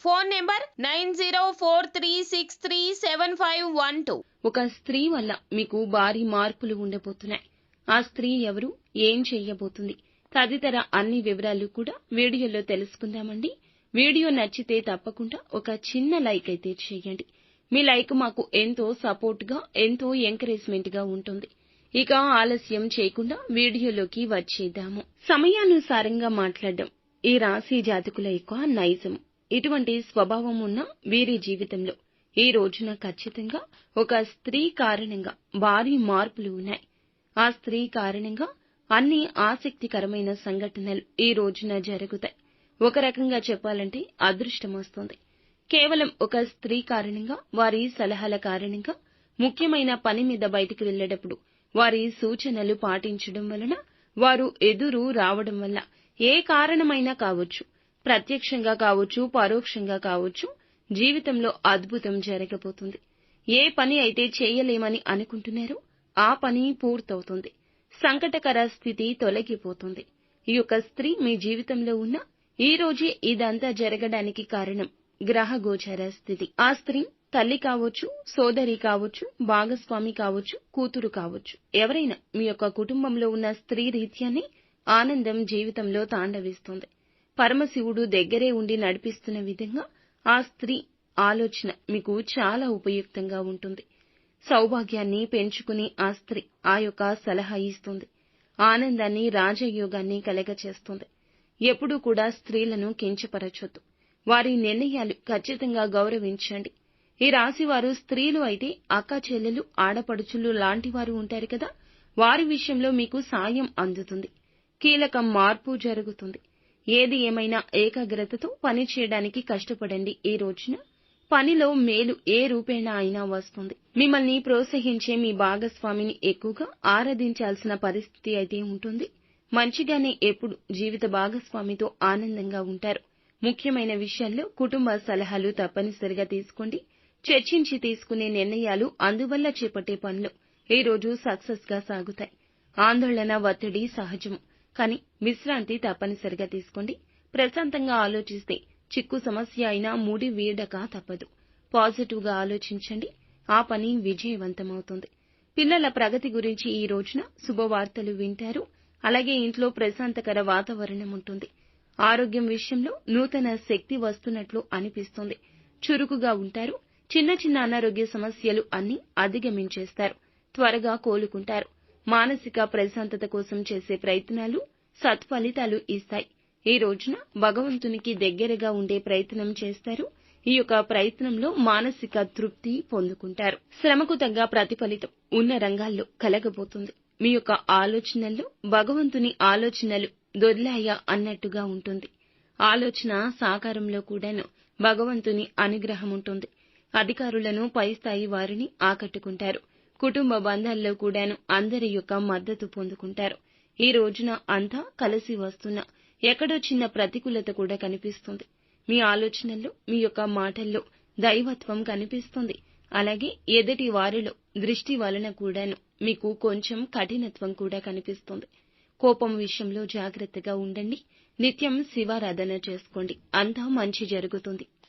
Phone number nine zero four three six three seven five one two. ఒక స్త్రీ వల్ల మీకు భారీ మార్పులు ఉండబోతున్నాయి. ఆ స్త్రీ ఎవరు? ఏం చేయబోతుంది? తదితర అన్ని వివరాలు కూడా వీడియోలో తెలుసుకుందామండి. వీడియో నచ్చితే తప్పకుండా ఒక చిన్న లైక్ అయితే చేయండి. మీ లైక్ మాకు ఎంతో సపోర్ట్గా ఎంతో ఎంకరేజ్మెంట్గా ఉంటుంది. ఇక ఆలస్యం చేయకుండా వీడియోలోకి వచ్చేద్దాము. సమయానుసారంగా మాట్లాడడం. ఈ రాశి జాతకుల యొక్క నైజం. ఇటువంటి స్వభావం ఉన్న వీరి జీవితంలో ఈ రోజున ఖచ్చితంగా ఒక స్త్రీ కారణంగా భారీ మార్పులు ఉన్నాయి. ఆ స్త్రీ కారణంగా అన్ని ఆసక్తికరమైన సంఘటనలు ఈ రోజున జరుగుతాయి. ఒక రకంగా చెప్పాలంటే అదృష్టం వస్తుంది. కేవలం ఒక స్త్రీ కారణంగా వారి సలహాల కారణంగా ముఖ్యమైన పని మీద బయటికి వెళ్ళేటప్పుడు వారి సూచనలు పాటించడం వలన వారు ఎదురు రావడం వల్ల ఏ కారణమైనా కావచ్చు. ప్రత్యక్షంగా కావచ్చు పరోక్షంగా కావచ్చు జీవితంలో అద్భుతం జరగబోతుంది. ఏ పని అయితే చేయలేమని అనుకుంటున్నారో ఆ పని పూర్తవుతుంది. సంకటకర స్థితి తొలగిపోతుంది. ఈ యొక్క స్త్రీ మీ జీవితంలో ఉన్న ఈ రోజే ఇదంతా జరగడానికి కారణం గ్రహ గోచర స్థితి. ఆ స్త్రీ తల్లి కావచ్చు సోదరి కావచ్చు భాగస్వామి కావచ్చు కూతురు కావచ్చు. ఎవరైనా మీ యొక్క కుటుంబంలో ఉన్న స్త్రీ రీత్యాన్ని ఆనందం జీవితంలో తాండవిస్తుంది. పరమశివుడు దగ్గరే ఉండి నడిపిస్తున్న విధంగా ఆ స్త్రీ ఆలోచన మీకు చాలా ఉపయుక్తంగా ఉంటుంది. సౌభాగ్యాన్ని పెంచుకుని ఆ స్త్రీ ఆ యొక్క సలహా ఇస్తుంది. ఆనందాన్ని రాజయోగాన్ని కలగచేస్తుంది ఎప్పుడూ కూడా స్త్రీలను కించపరచొద్దు. వారి నిర్ణయాలు ఖచ్చితంగా గౌరవించండి. ఈ రాశివారు స్త్రీలు అయితే అక్క చెల్లెలు ఆడపడుచులు లాంటివారు ఉంటారు కదా? వారి విషయంలో మీకు సాయం అందుతుంది. కీలక మార్పు జరుగుతుంది. ఏది ఏమైనా ఏకాగ్రతతో పని చేయడానికి కష్టపడండి ఈ రోజున. పనిలో మేలు ఏ రూపేణా అయినా వస్తుంది. మిమ్మల్ని ప్రోత్సహించే మీ భాగస్వామిని ఎక్కువగా ఆరాధించాల్సిన పరిస్థితి అయితే ఉంటుంది. మంచిగానే ఎప్పుడు జీవిత భాగస్వామితో ఆనందంగా ఉంటారు. ముఖ్యమైన విషయాల్లో కుటుంబ సలహాలు తప్పనిసరిగా తీసుకోండి. చర్చించి తీసుకునే నిర్ణయాలు అందువల్ల చేపట్టే పనులు ఈ రోజు సక్సెస్గా సాగుతాయి. ఆందోళన ఒత్తిడి సహజం. కానీ విశ్రాంతి తప్పనిసరిగా తీసుకోండి. ప్రశాంతంగా ఆలోచిస్తే చిక్కు సమస్య అయినా ముడి వీడక తప్పదు. పాజిటివ్గా ఆలోచించండి. ఆ పని విజయవంతమవుతుంది. పిల్లల ప్రగతి గురించి ఈ రోజున శుభవార్తలు వింటారు. అలాగే ఇంట్లో ప్రశాంతకర వాతావరణం ఉంటుంది. ఆరోగ్యం విషయంలో నూతన శక్తి వస్తున్నట్లు అనిపిస్తుంది. చురుకుగా ఉంటారు. చిన్న చిన్న అనారోగ్య సమస్యలు అన్ని అధిగమించేస్తారు. త్వరగా కోలుకుంటారు. మానసిక ప్రశాంతత కోసం చేసే ప్రయత్నాలు సత్ఫలితాలు ఇస్తాయి. ఈ రోజున భగవంతునికి దగ్గరగా ఉండే ప్రయత్నం చేస్తారు. ఈ యొక్క ప్రయత్నంలో మానసిక తృప్తి పొందుకుంటారు. శ్రమకు తగ్గ ప్రతిఫలితం ఉన్న రంగాల్లో కలగబోతుంది. మీ యొక్క ఆలోచనల్లో భగవంతుని ఆలోచనలు దొర్లాయ అన్నట్టుగా ఉంటుంది. ఆలోచన సాకారంలో కూడాను భగవంతుని అనుగ్రహం ఉంటుంది. అధికారులను పై స్థాయి వారిని ఆకట్టుకుంటారు. కుటుంబ బంధాల్లో కూడాను అందరి యొక్క మద్దతు పొందుకుంటారు. ఈ రోజున అంతా కలిసి వస్తున్న ఎక్కడో చిన్న ప్రతికూలత కూడా కనిపిస్తుంది. మీ ఆలోచనల్లో మీ యొక్క మాటల్లో దైవత్వం కనిపిస్తుంది. అలాగే ఎదుటి వారిలో దృష్టి వలన కూడాను మీకు కొంచెం కఠినత్వం కూడా కనిపిస్తుంది. కోపం విషయంలో జాగ్రత్తగా ఉండండి. నిత్యం శివారాధన చేసుకోండి. అంతా మంచి జరుగుతుంది.